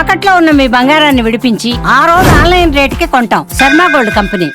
తాకట్లో ఉన్న మీ బంగారాన్ని విడిపించి ఆ రోజు ఆన్లైన్ రేటుకి కొంటాం. Sharma gold company.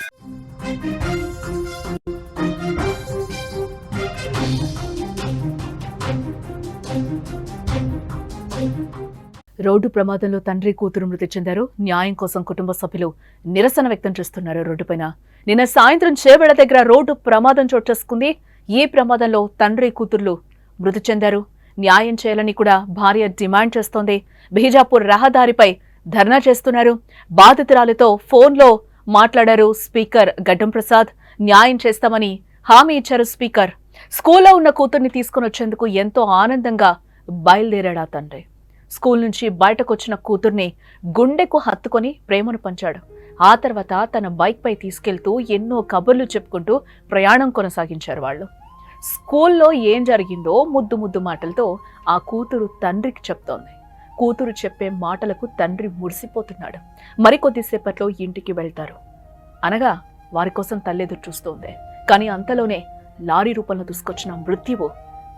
రోడ్డు ప్రమాదంలో తండ్రి కూతురు మృతి చెందారు. న్యాయం కోసం కుటుంబ సభ్యులు నిరసన వ్యక్తం చేస్తున్నారు రోడ్డుపైన. నిన్న సాయంత్రం చేవెళ్ళ దగ్గర రోడ్డు ప్రమాదం చోటు చేసుకుంది. ఈ ప్రమాదంలో తండ్రి కూతుర్లు మృతి చెందారు. న్యాయం చేయాలని కూడా భార్య డిమాండ్ చేస్తోంది. బీజాపూర్ రహదారిపై ధర్నా చేస్తున్నారు. బాధితురాలితో ఫోన్లో మాట్లాడారు స్పీకర్ గడ్డం ప్రసాద్. న్యాయం చేస్తామని హామీ ఇచ్చారు స్పీకర్. స్కూల్లో ఉన్న కూతుర్ని తీసుకుని వచ్చేందుకు ఎంతో ఆనందంగా బయలుదేరాడు ఆ తండ్రి. స్కూల్ నుంచి బయటకొచ్చిన కూతుర్ని గుండెకు హత్తుకొని ప్రేమను పంచాడు. ఆ తర్వాత తన బైక్పై తీసుకెళ్తూ ఎన్నో కబుర్లు చెప్పుకుంటూ ప్రయాణం కొనసాగించారు వాళ్ళు. స్కూల్లో ఏం జరిగిందో ముద్దు ముద్దు మాటలతో ఆ కూతురు తండ్రికి చెప్తోంది. కూతురు చెప్పే మాటలకు తండ్రి మురిసిపోతున్నాడు. మరికొద్దిసేపట్లో ఇంటికి వెళ్తారు. అనగా వారి కోసం తల్లెదురు చూస్తోంది. కానీ అంతలోనే లారీ రూపంలో దూసుకొచ్చిన మృత్యువు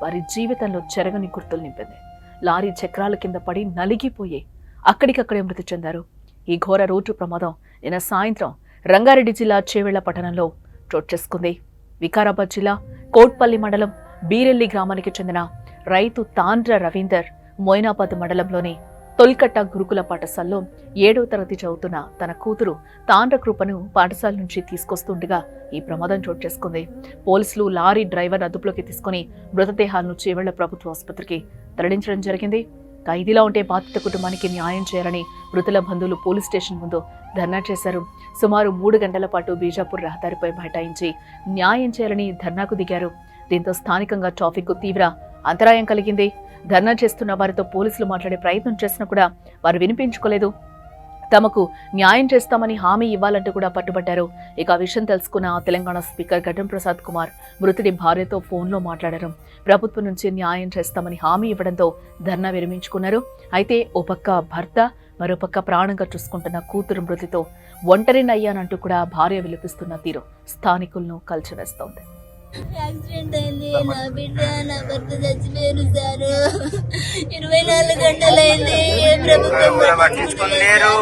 వారి జీవితంలో చెరగని గుర్తులు నింపింది. లారీ చక్రాల కింద పడి నలిగిపోయి అక్కడికక్కడే మృతి చెందారు. ఈ ఘోర రోడ్డు ప్రమాదం నిన్న సాయంత్రం రంగారెడ్డి జిల్లా చేవెళ్ళ పట్టణంలో చోటు చేసుకుంది. వికారాబాద్ జిల్లా కోట్పల్లి మండలం బీరెల్లి గ్రామానికి చెందిన రైతు తాండ్ర రవీందర్ మోయినాబాద్ మండలంలోని తొల్కట్ట గురుకుల పాఠశాలలో ఏడవ తరగతి చదువుతున్న తన కూతురు తాండ్ర కృపను పాఠశాల నుంచి తీసుకొస్తుండగా ఈ ప్రమాదం చోటు చేసుకుంది. పోలీసులు లారీ డ్రైవర్ అదుపులోకి తీసుకుని మృతదేహాలను చేవెళ్ళ ప్రభుత్వ ఆసుపత్రికి తరలించడం జరిగింది. ఖైదీలా ఉంటే బాధిత కుటుంబానికి న్యాయం చేయాలని మృతుల బంధువులు పోలీస్ స్టేషన్ ముందు ధర్నా చేశారు. సుమారు మూడు గంటల పాటు బీజాపూర్ రహదారిపై బైఠాయించి న్యాయం చేయాలని ధర్నాకు దిగారు. దీంతో స్థానికంగా ట్రాఫిక్ తీవ్ర అంతరాయం కలిగింది. ధర్నా చేస్తున్న వారితో పోలీసులు మాట్లాడే ప్రయత్నం చేసినా కూడా వారు వినిపించుకోలేదు. తమకు న్యాయం చేస్తామని హామీ ఇవ్వాలంటూ కూడా పట్టుబట్టారు. ఇక ఆ విషయం తెలుసుకున్న తెలంగాణ స్పీకర్ గడ్డం ప్రసాద్ కుమార్ మృతుడి భార్యతో ఫోన్లో మాట్లాడారు ప్రభుత్వం నుంచి న్యాయం చేస్తామని హామీ ఇవ్వడంతో ధర్నా విరమించుకున్నారు. అయితే ఓ పక్క భర్త మరోపక్క ప్రాణంగా చూసుకుంటున్న కూతురు మృతితో ఒంటరినయ్యానంటూ కూడా భార్య విలపిస్తున్న తీరు స్థానికులను కలిచివేస్తోంది. యాక్సిడెంట్ అయింది నా బిడ్డ నా భర్త చచ్చిపోయారు సారు. ఇరవై నాలుగు గంటలైంది ఏ ప్రభుత్వం పట్టించుకోలేరు.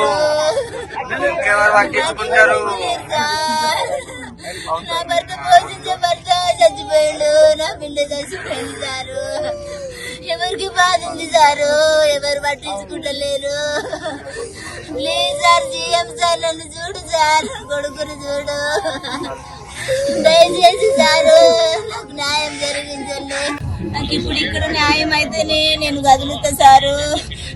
నా భర్త పోషించే భర్త చచ్చిపోయాడు నా బిడ్డ చచ్చిపోయింది సారు. ఎవరికి బాధ ఉంది సారు? ఎవరు పట్టించుకుంటలేరు? ప్లీజ్ సార్ సీఎం సార్ నన్ను చూడు సార్ కొడుకును చూడు. దయచేసి సారు నాకు న్యాయం జరిగించండి. నాకు ఇప్పుడు ఇక్కడ న్యాయం అయితేనే నేను కదులుతా సారు.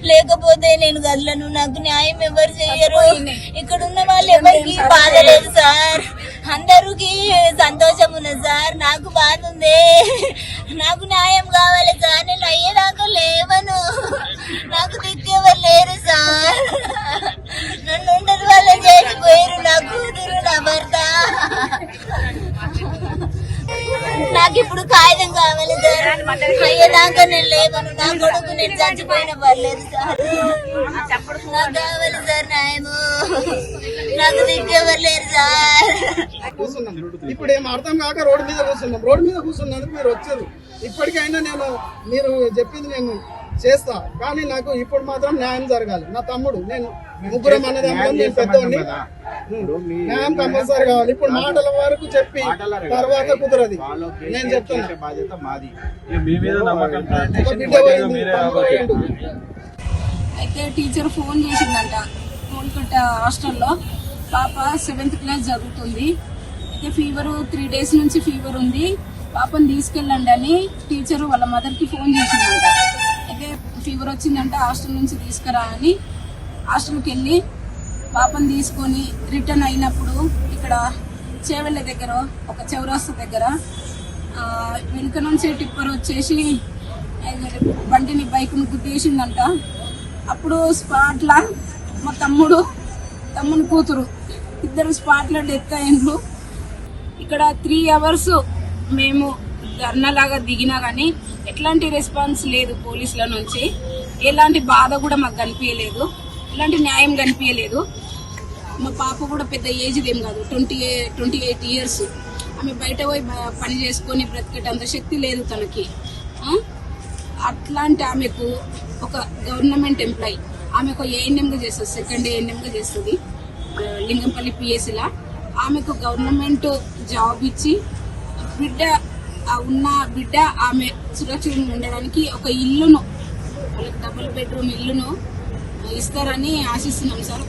లేకపోతే నేను కదలను నాకు న్యాయం ఎవరు చేయరు ఇక్కడ ఉన్న వాళ్ళు ఎవరికి బాధ లేదు సార్. అందరికి సంతోషం ఉన్నది సార్. నాకు బాధ ఉంది. నాకు న్యాయం కావాలి సార్. నేను అయ్యేదాకా లేవను. నాకు దిక్కెవరు లేరు సార్. నన్ను ఉండదు వాళ్ళని చేసిపోయారు నా కూతురు నా భర్త. నాకు ఇప్పుడు కాగితం కావాలి సార్. అయ్యేదాకా నేను లేవను. నా కొడుకు నేను చచ్చిపోయిన పర్లేదు సార్. నాకు కావాలి సార్ న్యాయము. నాకు దిక్కెవరు లేరు సార్. ఇప్పుడు ఏం అర్థం కాక రోడ్డు మీద కూర్చున్నాం. రోడ్డు మీద కూర్చున్నందుకు మీరు వచ్చారు. ఇప్పటికైనా నేను మీరు చెప్పింది నేను చేస్తా. కానీ నాకు ఇప్పుడు మాత్రం న్యాయం జరగాలి. నా తమ్ముడు నేను ముగ్గురం అన్నదమ్ములం నేను పెద్దోడిని. న్యాయం కంపల్సరీ కావాలి. ఇప్పుడు మాటల వరకు చెప్పి తర్వాత కుదరది. నేను చెప్తున్నా. బాధ్యత మాది. అయితే టీచర్ ఫోన్ చేసిందంట. కోల్కట్ట హాస్టల్లో. పాప సెవెంత్ క్లాస్ చదువుతుంది అయితే ఫీవర్ త్రీ డేస్ నుంచి ఫీవర్ ఉంది. పాపని తీసుకెళ్ళండి అని టీచర్ వాళ్ళ మదర్కి ఫోన్ చేసిందంట. అయితే ఫీవర్ వచ్చిందంట హాస్టల్ నుంచి తీసుకురా అని. హాస్టల్కి వెళ్ళి పాపను తీసుకొని రిటర్న్ అయినప్పుడు ఇక్కడ చేవెళ్ళ దగ్గర ఒక చౌరాస్తా దగ్గర వెనుక నుంచి టిప్పర్ వచ్చేసి బండిని బైక్ను గుద్దేసిందంట. అప్పుడు స్పాట్లా మా తమ్ముడు తమ్ముని కూతురు ఇద్దరు స్పాట్లో డెత్ అయ్యిండ్రు ఇక్కడ త్రీ అవర్స్ మేము ధర్నలాగా దిగినా కానీ ఎట్లాంటి రెస్పాన్స్ లేదు పోలీసుల నుంచి. ఎలాంటి బాధ కూడా మాకు కనిపించలేదు ఎలాంటి న్యాయం కనిపించలేదు మా పాప కూడా పెద్ద ఏజ్ ఏం కాదు. Twenty twenty eight years. ఆమె బయట పోయి పని చేసుకొని బ్రతికేటంత శక్తి లేదు తనకి. అట్లాంటి ఆమెకు ఒక గవర్నమెంట్ ఎంప్లాయీ ఆమె ఒక ఏఎన్ఎంగా చేస్తుంది సెకండ్ ఏఎన్ఎంగా చేస్తుంది లింగంపల్లి పిఎస్సిలా ఆమెకు గవర్నమెంట్ జాబ్ ఇచ్చి బిడ్డ ఉన్న బిడ్డ ఆమె సురక్షితంగా ఉండడానికి ఒక ఇల్లును వాళ్ళకి డబుల్ బెడ్రూమ్ ఇల్లును ఇస్తారని ఆశిస్తున్నాం సార్.